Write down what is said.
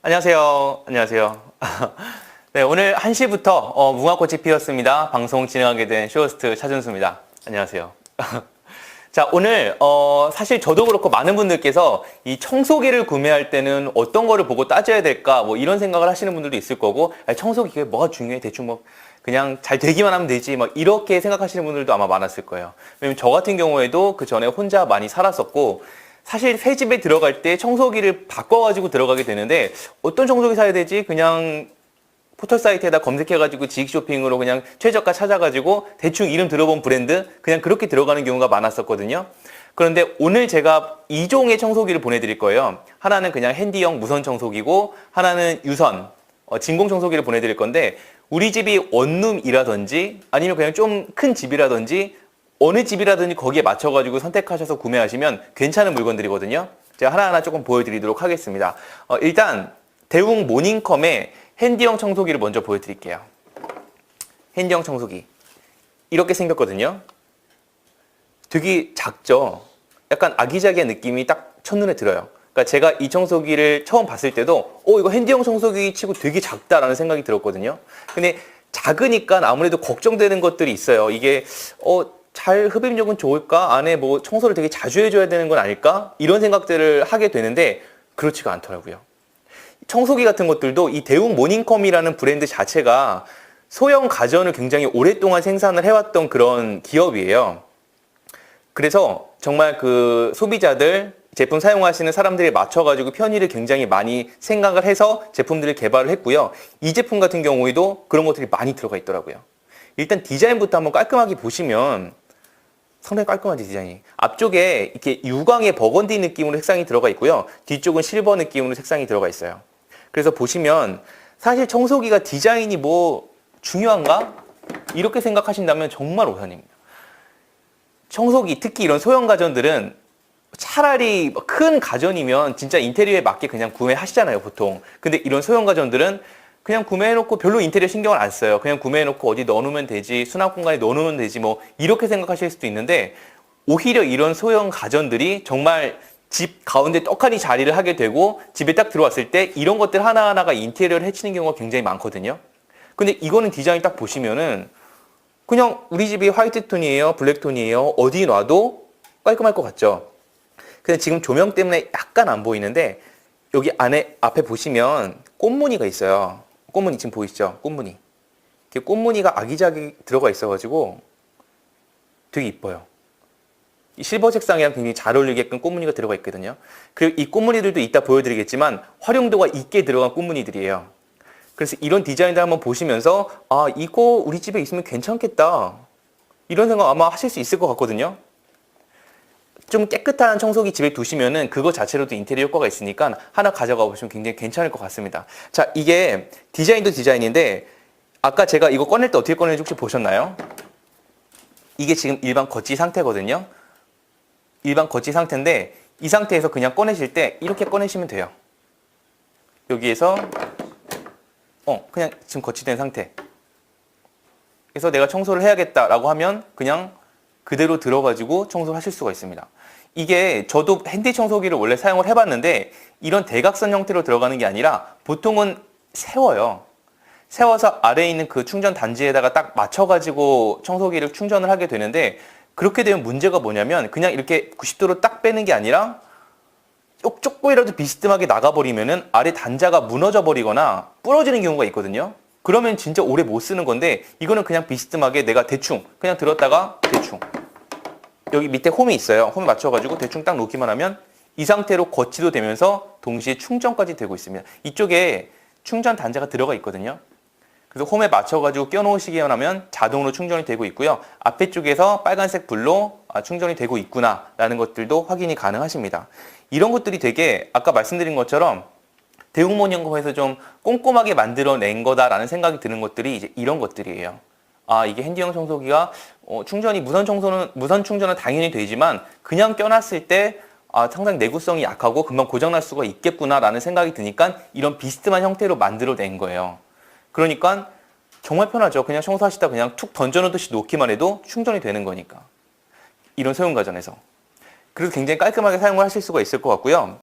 안녕하세요. 안녕하세요. 네, 오늘 1시부터 어, 무궁화꽃이 피었습니다. 방송 진행하게 된 쇼호스트 차준수입니다. 안녕하세요. 자, 오늘 어, 사실 저도 그렇고 많은 분들께서 이 청소기를 구매할 때는 어떤 거를 보고 따져야 될까 뭐 이런 생각을 하시는 분들도 있을 거고 청소기가 뭐가 중요해 대충 뭐 그냥 잘 되기만 하면 되지 뭐 이렇게 생각하시는 분들도 아마 많았을 거예요. 왜냐면 저 같은 경우에도 그 전에 혼자 많이 살았었고 사실 새 집에 들어갈 때 청소기를 바꿔가지고 들어가게 되는데 어떤 청소기 사야 되지? 그냥 포털 사이트에다 검색해가지고 지익 쇼핑으로 그냥 최저가 찾아가지고 대충 이름 들어본 브랜드 그냥 그렇게 들어가는 경우가 많았었거든요. 그런데 오늘 제가 2종의 청소기를 보내드릴 거예요. 하나는 그냥 핸디형 무선 청소기고 하나는 유선 어, 진공 청소기를 보내드릴 건데 우리 집이 원룸이라든지 아니면 그냥 좀 큰 집이라든지 어느 집이라든지 거기에 맞춰가지고 선택하셔서 구매하시면 괜찮은 물건들이거든요. 제가 하나하나 조금 보여드리도록 하겠습니다. 어, 일단 대웅 모닝컴의 핸디형 청소기를 먼저 보여드릴게요. 핸디형 청소기 이렇게 생겼거든요. 되게 작죠. 약간 아기자기한 느낌이 딱 첫눈에 들어요. 그러니까 제가 이 청소기를 처음 봤을 때도 어 이거 핸디형 청소기 치고 되게 작다라는 생각이 들었거든요. 근데 작으니까 아무래도 걱정되는 것들이 있어요. 이게 어 잘 흡입력은 좋을까? 안에 뭐 청소를 되게 자주 해줘야 되는 건 아닐까? 이런 생각들을 하게 되는데 그렇지가 않더라고요. 청소기 같은 것들도 이 대웅 모닝컴이라는 브랜드 자체가 소형 가전을 굉장히 오랫동안 생산을 해왔던 그런 기업이에요. 그래서 정말 그 소비자들 제품 사용하시는 사람들에 맞춰가지고 편의를 굉장히 많이 생각을 해서 제품들을 개발을 했고요. 이 제품 같은 경우에도 그런 것들이 많이 들어가 있더라고요. 일단 디자인부터 한번 깔끔하게 보시면 상당히 깔끔하지 디자인이. 앞쪽에 이렇게 유광의 버건디 느낌으로 색상이 들어가 있고요. 뒤쪽은 실버 느낌으로 색상이 들어가 있어요. 그래서 보시면 사실 청소기가 디자인이 뭐 중요한가? 이렇게 생각하신다면 정말 오산입니다. 청소기 특히 이런 소형 가전들은 차라리 뭐큰 가전이면 진짜 인테리어에 맞게 그냥 구매하시잖아요 보통 근데 이런 소형 가전들은 그냥 구매해놓고 별로 인테리어 신경을 안 써요 그냥 구매해놓고 어디 넣어놓으면 되지 수납 공간에 넣어놓으면 되지 뭐 이렇게 생각하실 수도 있는데 오히려 이런 소형 가전들이 정말 집 가운데 떡하니 자리를 하게 되고 집에 딱 들어왔을 때 이런 것들 하나하나가 인테리어를 해치는 경우가 굉장히 많거든요 근데 이거는 디자인 딱 보시면은 그냥 우리 집이 화이트 톤이에요, 블랙 톤이에요. 어디 놔도 깔끔할 것 같죠? 근데 지금 조명 때문에 약간 안 보이는데 여기 안에 앞에 보시면 꽃무늬가 있어요. 꽃무늬 지금 보이시죠? 꽃무늬. 이렇게 꽃무늬가 아기자기 들어가 있어가지고 되게 이뻐요. 이 실버 색상이랑 굉장히 잘 어울리게끔 꽃무늬가 들어가 있거든요. 그리고 이 꽃무늬들도 이따 보여드리겠지만 활용도가 있게 들어간 꽃무늬들이에요. 그래서 이런 디자인들 한번 보시면서 아 이거 우리 집에 있으면 괜찮겠다 이런 생각 아마 하실 수 있을 것 같거든요. 좀 깨끗한 청소기 집에 두시면은 그거 자체로도 인테리어 효과가 있으니까 하나 가져가 보시면 굉장히 괜찮을 것 같습니다. 자 이게 디자인도 디자인인데 아까 제가 이거 꺼낼 때 어떻게 꺼내는지 혹시 보셨나요? 이게 지금 일반 거치 상태거든요. 일반 거치 상태인데 이 상태에서 그냥 꺼내실 때 이렇게 꺼내시면 돼요. 여기에서 어, 그냥 지금 거치된 상태. 그래서 내가 청소를 해야겠다라고 하면 그냥 그대로 들어가지고 청소를 하실 수가 있습니다. 이게 저도 핸디 청소기를 원래 사용을 해봤는데 이런 대각선 형태로 들어가는 게 아니라 보통은 세워요. 세워서 아래에 있는 그 충전 단지에다가 딱 맞춰가지고 청소기를 충전을 하게 되는데 그렇게 되면 문제가 뭐냐면 그냥 이렇게 90도로 딱 빼는 게 아니라 조금이라도 비스듬하게 나가버리면은 아래 단자가 무너져 버리거나 부러지는 경우가 있거든요. 그러면 진짜 오래 못 쓰는 건데 이거는 그냥 비스듬하게 내가 대충 그냥 들었다가 대충 여기 밑에 홈이 있어요. 홈에 맞춰가지고 대충 딱 놓기만 하면 이 상태로 거치도 되면서 동시에 충전까지 되고 있습니다. 이쪽에 충전 단자가 들어가 있거든요. 그래서 홈에 맞춰가지고 껴놓으시기만 하면 자동으로 충전이 되고 있고요. 앞에 쪽에서 빨간색 불로 아, 충전이 되고 있구나라는 것들도 확인이 가능하십니다. 이런 것들이 되게 아까 말씀드린 것처럼 대웅모니엄에서 좀 꼼꼼하게 만들어낸 거다라는 생각이 드는 것들이 이제 이런 것들이에요. 아 이게 핸디형 청소기가 어, 충전이 무선 청소는 무선 충전은 당연히 되지만 그냥 껴놨을 때 아, 상당히 내구성이 약하고 금방 고장날 수가 있겠구나라는 생각이 드니까 이런 비스듬한 형태로 만들어낸 거예요. 그러니까 정말 편하죠. 그냥 청소하시다 그냥 툭 던져놓듯이 놓기만 해도 충전이 되는 거니까. 이런 소형 가전에서. 그래서 굉장히 깔끔하게 사용을 하실 수가 있을 것 같고요.